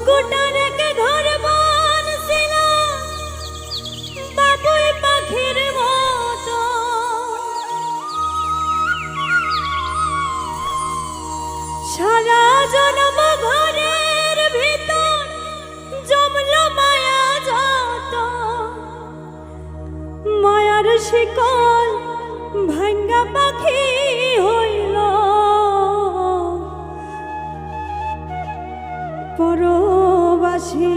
খড়কুটা পরবাসী।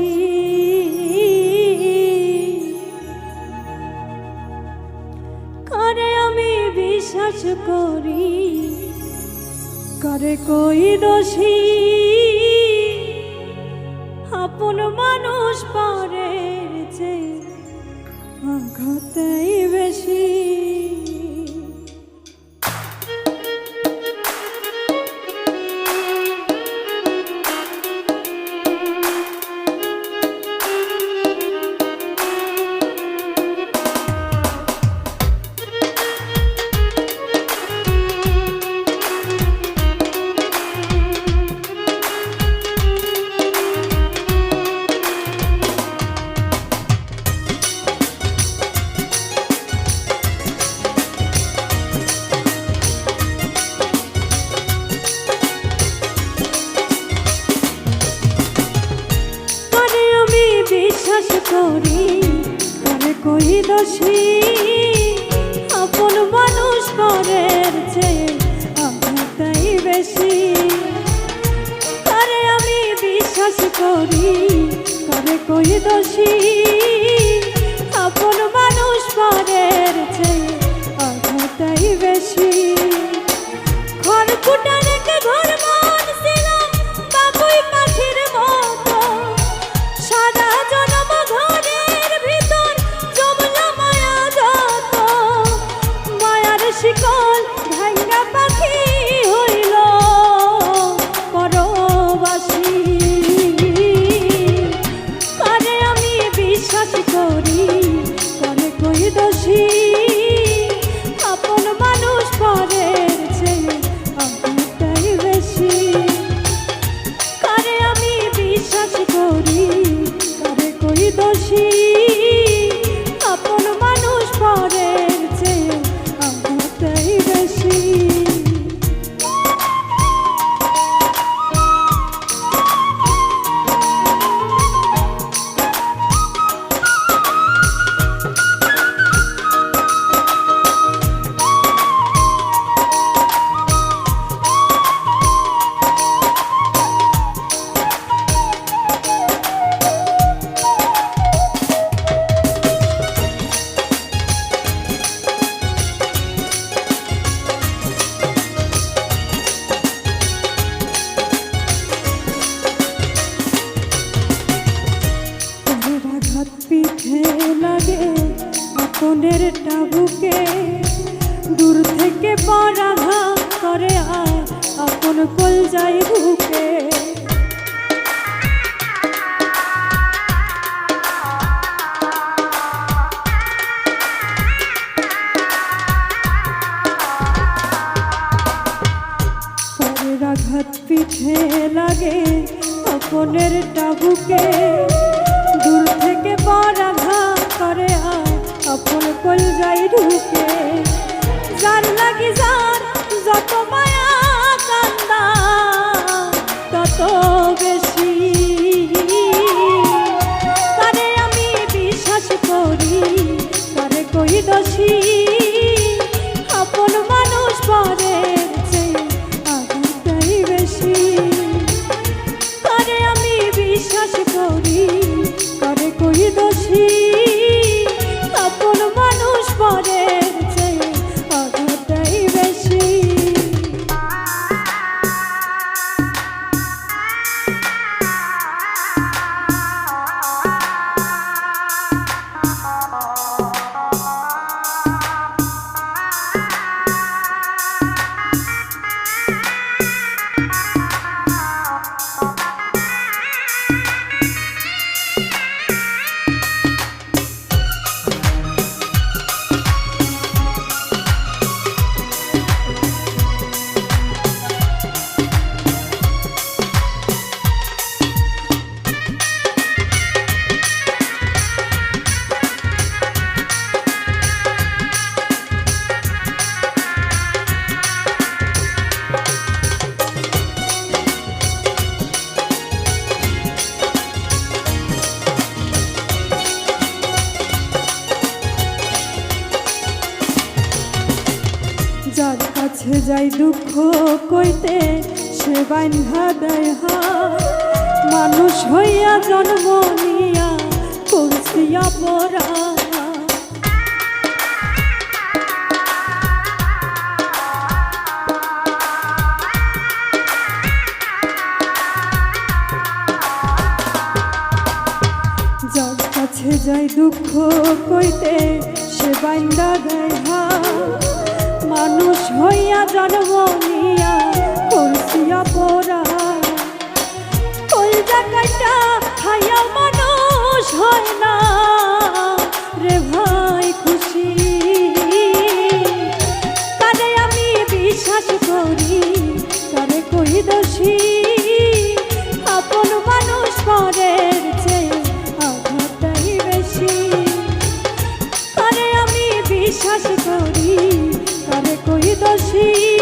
করে আমি বিশ্বাস করি? করে কই দোষী? আপন মানুষ পরের যে আঘাতেই বেশি। বিশ্বাস করি করে কই দোষী আপন মানুষ পরের চেয়ে আঘাতই বেশি। করে আমি বিশ্বাস করি করে কই দোষী আপন মানুষ পরের চেয়ে আঘাতই বেশি। পিঠে লাগে আপনের টাবুকে। দূর থেকে পরাঘাত করে আয় আপন কল যাই বুকে। পিঠে লাগে আপনের টাবুকে। আয় আপন কল যাই ঢুকে যার লাগি যাই দুঃখ কইতে সে বান্ধা দেয়। মানুষ হইয়া জন্ম নিয়া করছিয়া পড়া যার কাছে যাই দুঃখ কইতে সে বান্দা দেয়। মানুষ হইয়া জন্ম নিয়া করছিয়া পড়া কাটা খাইয়া মানুষ হয় না। দোষী